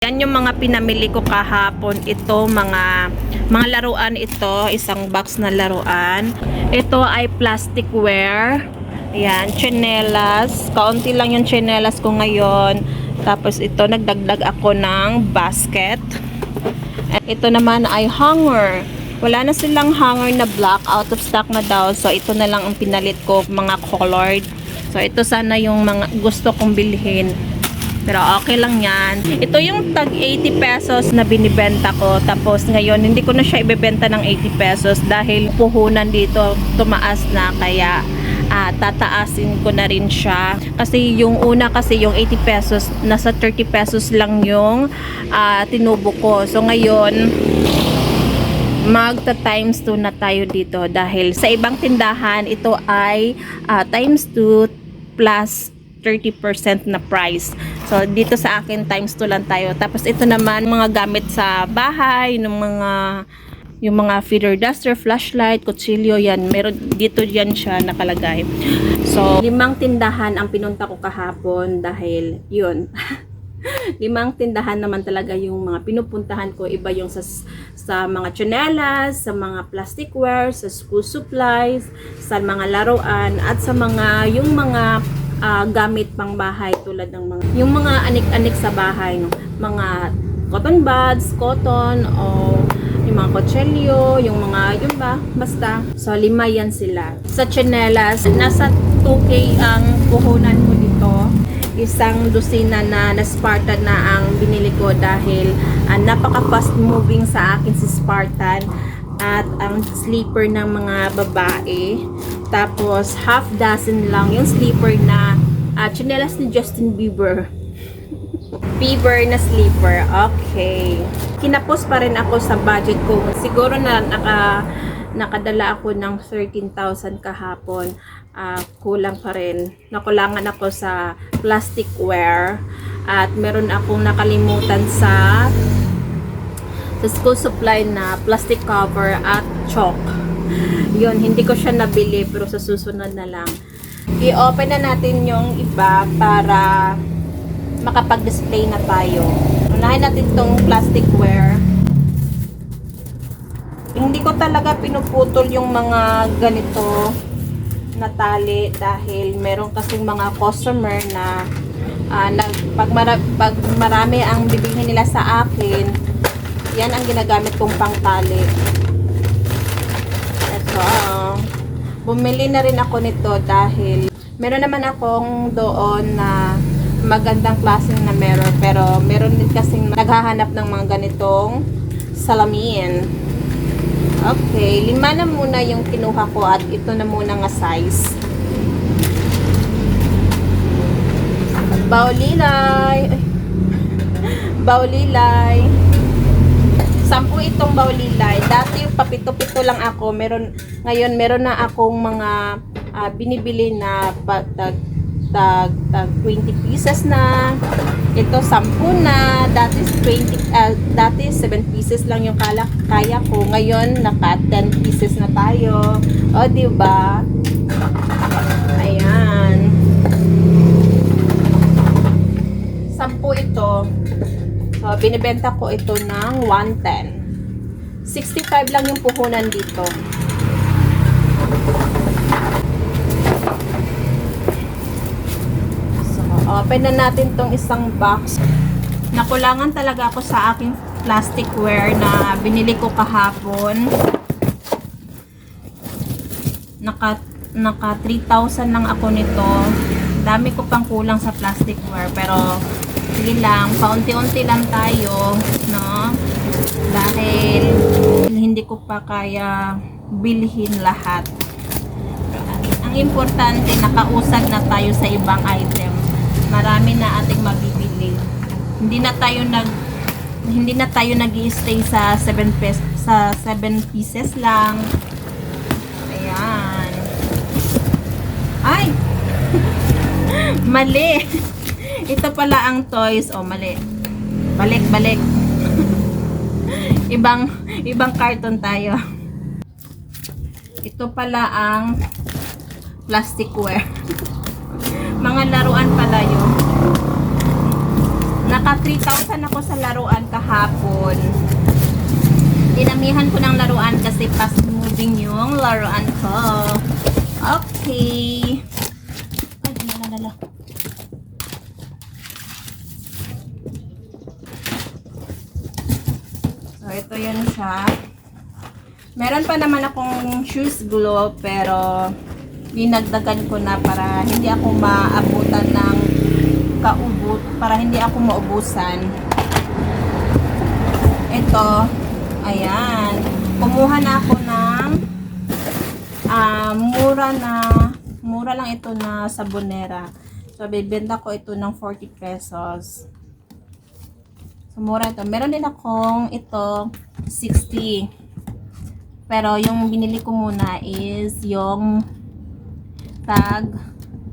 Yan yung mga pinamili ko kahapon. Ito, mga mga laruan ito. Isang box na laruan. Ito ay plasticware. Ayan, chinelas. Kaunti lang yung chinelas ko ngayon. Tapos ito, nagdagdag ako ng basket. Ito naman ay hanger. Wala na silang hanger na black. Out of stock na daw. So, ito na lang ang pinalit ko, mga colored. So, ito sana yung mga gusto kong bilhin. Pero okay lang yan. Ito yung tag 80 pesos na binibenta ko. Tapos ngayon, hindi ko na siya ibebenta ng 80 pesos dahil puhunan dito tumaas na. Kaya ah, tataasin ko na rin siya. Kasi yung una kasi yung 80 pesos, nasa 30 pesos lang yung ah, tinubo ko. So ngayon, magta times 2 na tayo dito dahil sa ibang tindahan ito ay ah, times 2 plus 30% na price. So dito sa akin times 2 lang tayo. Tapos ito naman mga gamit sa bahay, ng mga yung mga feeder duster, flashlight, kutsilyo, yan. Meron dito yan siya nakalagay. So, limang tindahan ang pinunta ko kahapon dahil yun. limang tindahan naman talaga yung mga pinupuntahan ko. Iba yung sa, sa mga chanelas, sa mga plasticware, sa school supplies, sa mga laruan, at sa mga, yung mga ah, gamit pang bahay tulad ng mga, yung mga anik-anik sa bahay, no? mga cotton buds, cotton, o yung mga kutsilyo, yung mga, yun ba, basta. So, lima yan sila. Sa chanelas, nasa 2K ang puhunan ko dito isang dosina na na Spartan na ang binili ko dahil ah, napaka fast moving sa akin si Spartan at ang sleeper ng mga babae. Tapos half dozen lang yung sleeper na uh, chinelas ni Justin Bieber. Bieber na sleeper okay. Kinapos pa rin ako sa budget ko. Siguro na naka nakadala ako ng 13,000 kahapon. Ah, kulang pa rin. Nakulangan ako sa plasticware at meron akong nakalimutan sa sa school supply na plastic cover at chalk. Yun hindi ko siya nabili pero sa susunod na lang. I-open na natin yung iba para makapag-display na tayo. Unahin natin tong plasticware. Hindi ko talaga pinuputol yung mga ganito na tali dahil meron kasing mga customer na ah, nag, pag, mara, pag marami ang bibilhin nila sa akin yan ang ginagamit kong pangtali ito ah, bumili na rin ako nito dahil meron naman akong doon na magandang klaseng na meron pero meron din kasing naghahanap ng mga ganitong salamin Okay, lima na muna yung kinuha ko at ito na muna nga size. Baulilay. Ay. Baulilay. Sampu itong baulilay. Dati papito-pito lang ako. Meron, ngayon meron na akong mga ah, binibili na tag, tag, tag 20 pieces na. Ito 10 na. Dati 20 ah, dati 7 pieces lang yung kala kaya ko. Ngayon naka 10 pieces na tayo. O di ba? So, binibenta ko ito ng 110. 65 lang yung puhunan dito. So, open na natin tong isang box. Nakulangan talaga ako sa aking plasticware na binili ko kahapon. Naka, naka 3,000 lang ako nito. Dami ko pang kulang sa plasticware pero sige lang, paunti-unti lang tayo, no? Dahil hindi ko pa kaya bilhin lahat. Ang importante, nakausad na tayo sa ibang item. Marami na ating mabibili. Hindi na tayo nag hindi na tayo nag stay sa 7 pes sa 7 pieces lang. Ayan. Ay! mali! Ito pala ang toys. Oh, mali. Balik, balik. ibang ibang carton tayo. Ito pala ang plasticware. Mga laruan pala yun. Na naka 3,000 ako sa laruan kahapon. Dinamihan ko ng laruan kasi fast moving yung laruan ko. Okay. Ay, nalalala. Ito yan siya. Meron pa naman akong shoes glue pero dinagdagan ko na para hindi ako maabutan ng kaubot, para hindi ako maubusan. Ito, ayan. Kumuha na ako ng ah, mura na, mura lang ito na sabonera. So, bibenta ko ito ng 40 pesos. So, mura ito. Meron din akong ito, 60. Pero, yung binili ko muna is yung tag,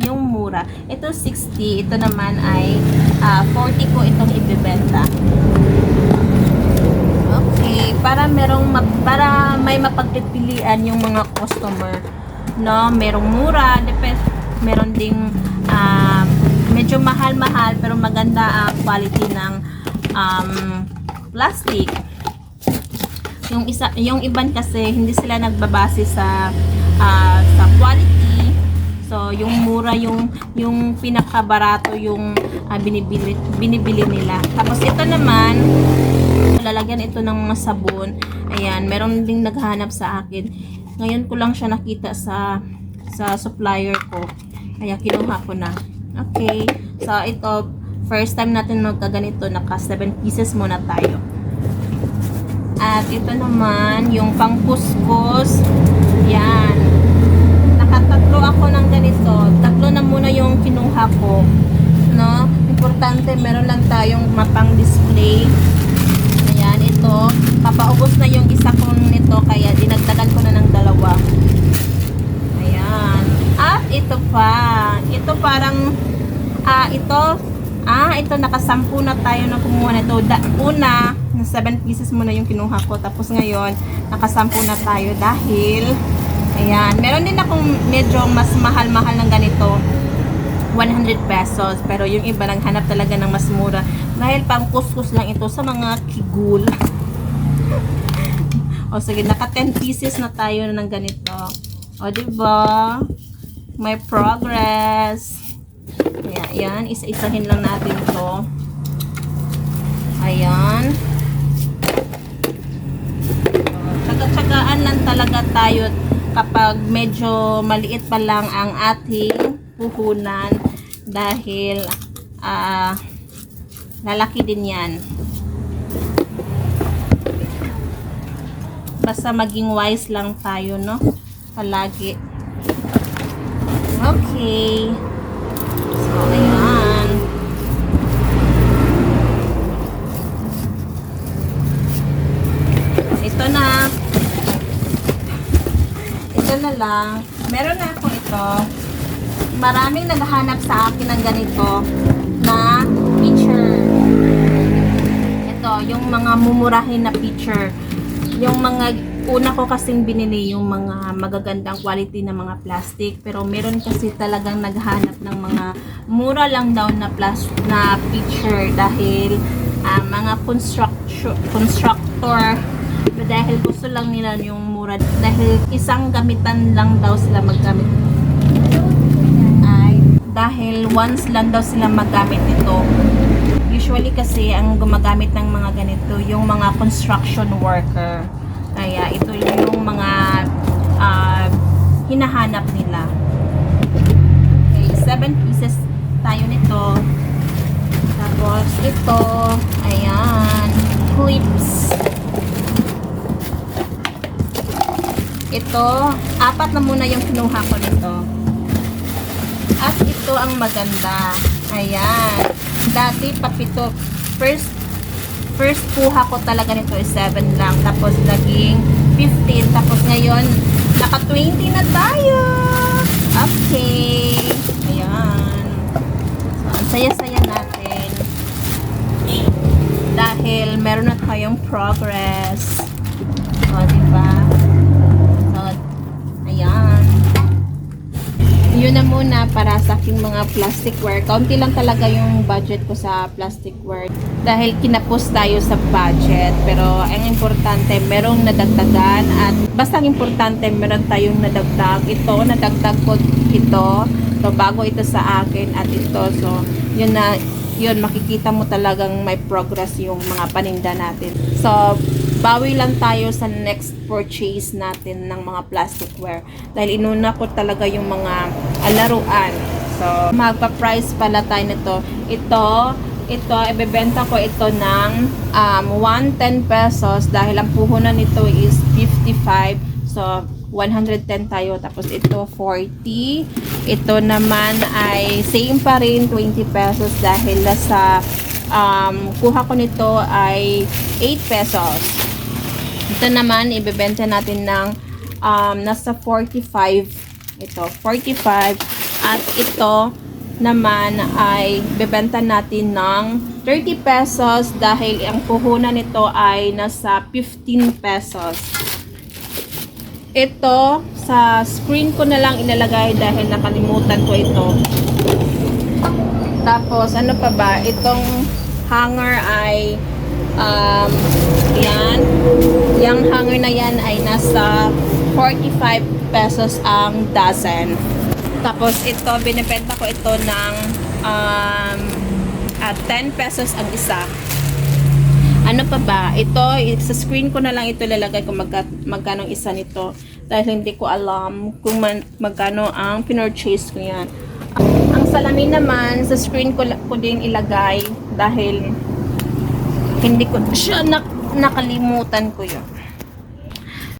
yung mura. Ito 60, ito naman ay ah, 40 ko itong ibebenta. Okay, para merong para may mapagpipilian yung mga customer, no? Merong mura, depend meron ding ah, medyo mahal-mahal pero maganda ang quality ng um, plastic. Yung isa, yung iban kasi hindi sila nagbabase sa ah, sa quality. So, yung mura yung yung pinakabarato yung ah, binibili binibili nila. Tapos ito naman lalagyan ito ng mga sabon. Ayan, meron ding naghanap sa akin. Ngayon ko lang siya nakita sa sa supplier ko. Kaya kinuha ko na. Okay. So, ito, first time natin magkaganito, naka 7 pieces muna tayo. At ito naman, yung pangkuskus. Yan. Nakatatlo ako ng ganito. Tatlo na muna yung kinuha ko. No? Importante, meron lang tayong mapang display. Ayan, ito. Papaubos na yung isa ko nito, kaya dinagdagan ko na ng dalawa. Ayan. At ito pa. Ito parang, ah, ito, ah, ito nakasampu na tayo na kumuha nito. Da, una, na 7 pieces muna yung kinuha ko. Tapos ngayon, nakasampu na tayo dahil, ayan, meron din akong medyo mas mahal-mahal ng ganito. 100 pesos. Pero yung iba naghanap talaga ng mas mura. Dahil pang kuskus lang ito sa mga kigul. o sige, naka 10 pieces na tayo ng ganito. O diba? May progress. Kaya yan, isa-isahin lang natin to. Ayan. Tsaga-tsagaan lang talaga tayo kapag medyo maliit pa lang ang ating puhunan dahil ah lalaki din yan. Basta maging wise lang tayo, no? Palagi. Okay. Ito na. Ito na lang. Meron na ako ito. Maraming naghahanap sa akin ng ganito na picture. Ito, yung mga mumurahin na picture. Yung mga una ko kasing binili yung mga magagandang quality na mga plastic pero meron kasi talagang naghanap ng mga mura lang daw na plus na picture dahil ah, mga construction constructor. Dahil gusto lang nila yung mura dahil isang gamitan lang daw sila maggamit. Ay dahil once lang daw sila magamit ito usually kasi ang gumagamit ng mga ganito yung mga construction worker ito yung mga ah, hinahanap nila okay, 7 pieces tayo nito tapos ito ayan clips ito apat na muna yung kinuha ko nito at ito ang maganda. Ayan. Dati papito. First first kuha ko talaga nito is 7 lang. Tapos naging 15. Tapos ngayon, naka 20 na tayo. Okay. Ayan. So, ang saya-saya natin. Dahil meron na tayong progress. O, diba? Yun na muna para sa aking mga plasticware. Kaunti lang talaga yung budget ko sa plasticware dahil kinapos tayo sa budget. Pero ang importante, merong nadagdagan at basta ang importante, meron tayong nadagdag. Ito, nadagdag ko ito. So, bago ito sa akin at ito. So, yun na, yun, makikita mo talagang may progress yung mga paninda natin. So, bawi lang tayo sa next purchase natin ng mga plasticware. Dahil inuna ko talaga yung mga laruan. So, magpa-price pala tayo nito. Ito, ito, ibebenta ko ito ng um, 110 pesos dahil ang puhunan nito is 55. So, 110 tayo. Tapos ito, 40. Ito naman ay same pa rin, 20 pesos dahil sa um, kuha ko nito ay 8 pesos. Ito naman, ibebenta natin ng um, nasa 45. Ito, 45. At ito naman ay bebenta natin ng 30 pesos dahil ang puhunan nito ay nasa 15 pesos. Ito, sa screen ko na lang inalagay dahil nakalimutan ko ito. Tapos, ano pa ba? Itong hanger ay um, yan. Yung hanger na yan ay nasa 45 pesos ang dozen. Tapos, ito, binibenta ko ito ng um, at 10 pesos ang isa. Ano pa ba? Ito, sa screen ko na lang ito lalagay kung magka, magkano isa nito. Dahil hindi ko alam kung man, magkano ang pinurchase ko yan. Ang salamin naman, sa screen ko, ko din ilagay dahil hindi ko siya nak nakalimutan ko yun.